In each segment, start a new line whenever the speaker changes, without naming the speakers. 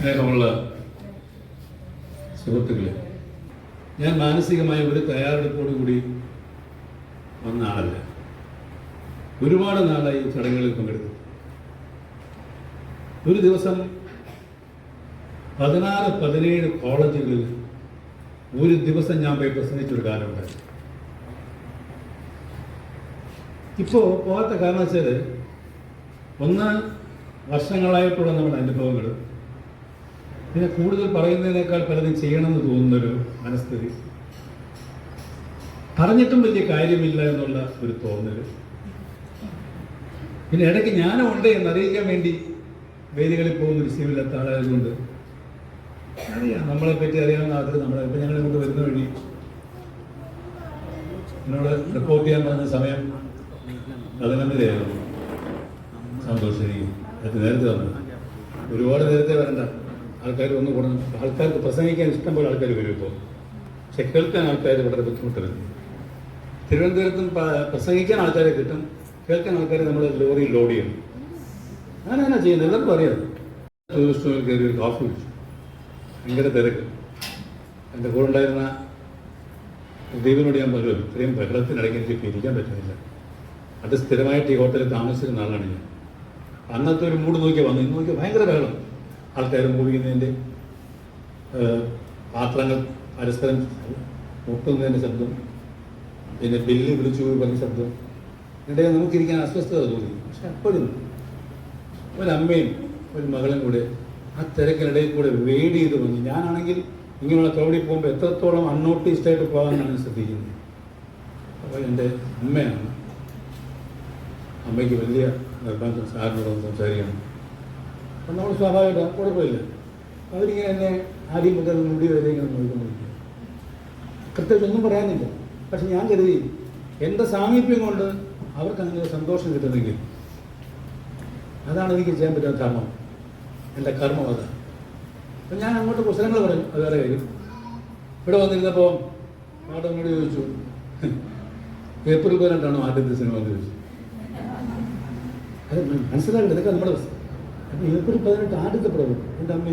സ്നേഹമുള്ള സുഹൃത്തുക്കളെ ഞാൻ മാനസികമായി ഒരു തയ്യാറെടുപ്പോടു കൂടി വന്ന ആളല്ല. ഒരുപാട് നാളായി ചടങ്ങുകളിൽ പങ്കെടുത്തു. ഒരു ദിവസം പതിനാറ് പതിനേഴ് കോളേജുകളിൽ ഒരു ദിവസം ഞാൻ പോയി പ്രസംഗിച്ചൊരു കാലമുണ്ടായി ഇപ്പോൾ പോകാത്ത കാരണം വെച്ചാൽ ഒന്ന് വർഷങ്ങളായിട്ടുള്ള നമ്മുടെ അനുഭവങ്ങൾ പിന്നെ കൂടുതൽ പറയുന്നതിനേക്കാൾ പലതും ചെയ്യണമെന്ന് തോന്നുന്നൊരു മനസ്ഥിതി. പറഞ്ഞിട്ടും വലിയ കാര്യമില്ല എന്നുള്ള ഒരു തോന്നൽ പിന്നെ ഇടയ്ക്ക് ഞാനും ഉണ്ട് എന്ന് അറിയിക്കാൻ വേണ്ടി വേദികളിൽ പോകുന്ന ഒരു ശീലമില്ലാത്ത ആളായതുകൊണ്ട് അറിയാം. നമ്മളെ പറ്റി അറിയാവുന്ന ആദ്യം നമ്മളെ ഇപ്പം ഞങ്ങൾ ഇങ്ങോട്ട് വരുന്ന വഴി എന്നോട് റിപ്പോർട്ട് ചെയ്യാൻ പറഞ്ഞ സമയം പതിനൊന്നരയായിരുന്നു സന്തോഷം നേരത്തെ വന്നു ഒരുപാട് നേരത്തെ വരണ്ട. ആൾക്കാർ വന്ന് കൂടണം ആൾക്കാർക്ക് പ്രസംഗിക്കാൻ ഇഷ്ടം പോലെ ആൾക്കാർ വരും ഇപ്പോൾ പക്ഷെ കേൾക്കാൻ ആൾക്കാർ വളരെ ബുദ്ധിമുട്ടുണ്ട് തിരുവനന്തപുരത്തും പ്രസംഗിക്കാൻ ആൾക്കാരെ കിട്ടും. കേൾക്കാൻ ആൾക്കാരെ നമ്മൾ ലോറിയിൽ ലോഡ് ചെയ്യണം തന്നെ ചെയ്യുന്നത്. എല്ലാവർക്കും അറിയാം. ടൂറിസ്റ്റ് കയറി ഒരു കാഫി കുടിച്ചു. ഭയങ്കര തിരക്ക്. എന്റെ കൂടെ ഉണ്ടായിരുന്ന ദീപിനോട് ഞാൻ പറഞ്ഞു ഇത്രയും ബഹളത്തിനിടയ്ക്ക് എനിക്ക് ഇരിക്കാൻ പറ്റുന്നില്ല. അത് സ്ഥിരമായിട്ട് ഈ ഹോട്ടലിൽ താമസിച്ചിരുന്ന ആളാണ് ഞാൻ. അന്നത്തെ ഒരു മൂട് നോക്കി വന്നു. ഇന്ന് നോക്കി ഭയങ്കര ബഹളം. ആൾക്കാർ മൂവിക്കുന്നതിന്റെ പാത്രങ്ങൾ പരസ്പരം മുട്ടുന്നതിന്റെ ശബ്ദം പിന്നെ ബില്ല് വിളിച്ചു പറഞ്ഞ ശബ്ദം ഇടയിൽ നമുക്കിരിക്കാൻ അസ്വസ്ഥത തോന്നി. പക്ഷെ അപ്പോഴും ഒരമ്മയും ഒരു മകളും കൂടെ ആ തിരക്കിനിടയിൽ കൂടെ വെയിഡ് ചെയ്ത് വന്നു. ഞാനാണെങ്കിൽ ഇങ്ങനെയുള്ള ക്രൗഡിൽ പോകുമ്പോൾ എത്രത്തോളം അൺനോട്ടീസ്ഡ് ആയിട്ട് പോകാമെന്നാണ് ശ്രദ്ധിക്കുന്നത്. അപ്പോൾ എന്റെ അമ്മയാണ്. അമ്മയ്ക്ക് വലിയ നിർബന്ധം സാറിനോടൊന്ന് സംസാരിക്കണം. അപ്പം നമ്മൾ സ്വാഭാവികമായിട്ട് കുഴപ്പമില്ല അവരിങ്ങനെ എന്നെ ആദ്യം മുതൽ മുടി വരെ ഇങ്ങനെ നോക്കിക്കൊണ്ടിരിക്കും കൃത്യമായിട്ട് ഒന്നും പറയാനില്ല. പക്ഷെ ഞാൻ കരുതി എന്റെ സാമീപ്യം കൊണ്ട് അവർക്ക് അങ്ങനെ സന്തോഷം കിട്ടുന്നെങ്കിൽ അതാണ് എനിക്ക് ചെയ്യാൻ പറ്റുന്ന ധർമ്മം എന്റെ കർമ്മം അത്. അപ്പം ഞാൻ അങ്ങോട്ട് പുസ്തകങ്ങൾ പറയും. അത് വേറെ കാര്യം. ഇവിടെ വന്നിരുന്നപ്പോൾ മാഡം ചോദിച്ചു ഏപ്രിൽ പതിനെട്ടാണോ ആദ്യത്തെ സിനിമ ചോദിച്ചു. അത് മനസ്സിലാക്കില്ല ഇതൊക്കെ നമ്മുടെ അവസ്ഥ അപ്പം ഏപ്രിൽ പതിനെട്ട് ആദ്യത്തെ പ്രവൃത്തി. എന്റെ അമ്മ?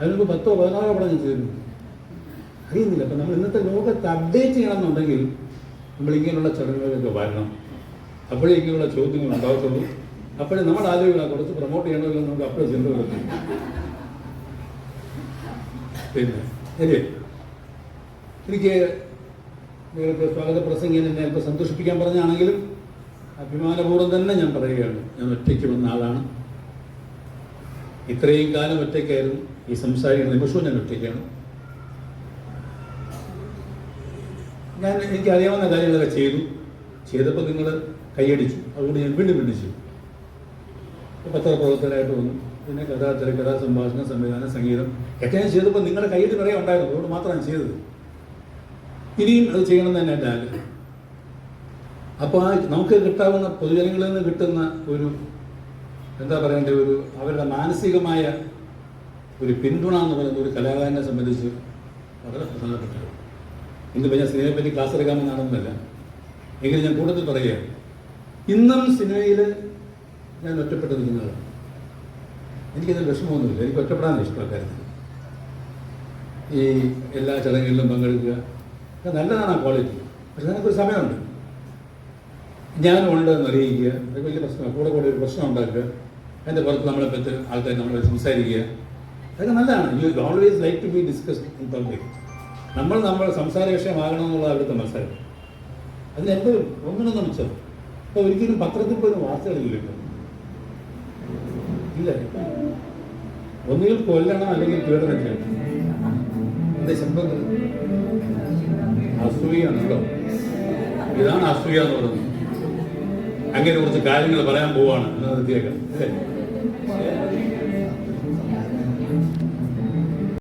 അതിനുമ്പ് പത്തോ പതിനാറോ പടം ഞാൻ അറിയുന്നില്ല. അപ്പം നമ്മൾ ഇന്നത്തെ ലോകത്ത് അപ്ഡേറ്റ് ചെയ്യണമെന്നുണ്ടെങ്കിൽ നമ്മൾ ഇങ്ങനെയുള്ള ചടങ്ങുകളിലൊക്കെ വരണം. അപ്പോഴേ ഇങ്ങനെയുള്ള ചോദ്യങ്ങൾ ഉണ്ടാകത്തുള്ളൂ. അപ്പോഴേ നമ്മൾ ആലോചന കുറച്ച് പ്രൊമോട്ട് ചെയ്യണമെങ്കിൽ നമുക്ക് അപ്പോഴേ ചിന്ത വരുന്നു പിന്നെ അല്ലേ എനിക്ക് നിങ്ങൾക്ക് സ്വാഗത പ്രസംഗം എന്നെ അല്പം സന്തോഷിപ്പിക്കാൻ പറഞ്ഞാണെങ്കിലും അഭിമാനപൂർവം തന്നെ ഞാൻ പറയുകയാണ്. ഞാൻ ഒറ്റയ്ക്ക് വന്ന ആളാണ്. ഇത്രയും കാലം ഒറ്റയ്ക്കായിരുന്നു ഈ സംസാരിക്കുന്ന നിമിഷവും ഞാൻ ഒറ്റയ്ക്കാണ് ഞാൻ എനിക്ക് അറിയാവുന്ന കാര്യങ്ങളൊക്കെ ചെയ്തു. ചെയ്തപ്പോൾ നിങ്ങൾ കൈയടിച്ചു. അതുകൊണ്ട് ഞാൻ വീണ്ടും വീണ്ടും ചെയ്തു. പത്രപ്രവർത്തകരായിട്ട് വന്നു. പിന്നെ കഥ തിരക്കഥ സംഭാഷണം സംവിധാനം സംഗീതം ഒക്കെ ഞാൻ ചെയ്തപ്പോൾ നിങ്ങളുടെ കയ്യിൽ നിറയെ ഉണ്ടായിരുന്നു. അതുകൊണ്ട് മാത്രമാണ് ചെയ്തത്. ഇനിയും അത് ചെയ്യണം തന്നെ എന്റെ ആഗ്രഹം. അപ്പോൾ ആ നമുക്ക് കിട്ടാവുന്ന പൊതുജനങ്ങളിൽ നിന്ന് കിട്ടുന്ന ഒരു എന്താ പറയേണ്ട ഒരു അവരുടെ മാനസികമായ ഒരു പിന്തുണ എന്ന് പറയുന്ന ഒരു കലാകാരനെ സംബന്ധിച്ച് വളരെ പ്രധാനപ്പെട്ടത് ഇന്ന് സിനിമയെ പറ്റി ക്ലാസ് എടുക്കാമെന്നാണെന്നല്ല എങ്കിലും ഞാൻ കൂടുതൽ പറയുക ഇന്നും സിനിമയിൽ ഞാൻ ഒറ്റപ്പെട്ട് നിൽക്കുന്നതാണ് എനിക്കതിൽ വിഷമമൊന്നുമില്ല. എനിക്ക് ഒറ്റപ്പെടാനാണ് ഇഷ്ടം കാര്യത്തിൽ. ഈ എല്ലാ ചടങ്ങുകളിലും പങ്കെടുക്കുക. നല്ലതാണ് ആ ക്വാളിറ്റി. പക്ഷെ ഒരു സമയമുണ്ട്. ഞാനുണ്ട് എന്ന് അറിയിക്കുക. അത് വലിയ പ്രശ്നമാണ്. കൂടെ കൂടെ ഒരു പ്രശ്നം ഉണ്ടാക്കുക. അതിന്റെ പുറത്ത് നമ്മളെ പറ്റി ആൾക്കാർ നമ്മളെ സംസാരിക്കുക. അതൊക്കെ നല്ലതാണ്. You always like to be discuss in public നമ്മൾ നമ്മൾ സംസാര വിഷയമാകണം എന്നുള്ള അവിടുത്തെ മത്സരം. അതിന് എന്ത് ഒന്നിനൊന്നും മിച്ചം ഇപ്പോൾ ഒരിക്കലും പത്രത്തിൽ പോലും വാർത്തകളില്ല ഇല്ല ഒന്നുകിൽ കൊല്ലണം അല്ലെങ്കിൽ പീഡനം ചെയ്യണം ശബ്ദം? അസൂയാണല്ലോ ഇതാണ് അസൂയ എന്ന് പറയുന്നത്. അങ്ങനെ കുറച്ച് കാര്യങ്ങൾ പറയാൻ പോവാണ്. എന്ന് നിർത്തിയേക്കാം അല്ലേ? Amém.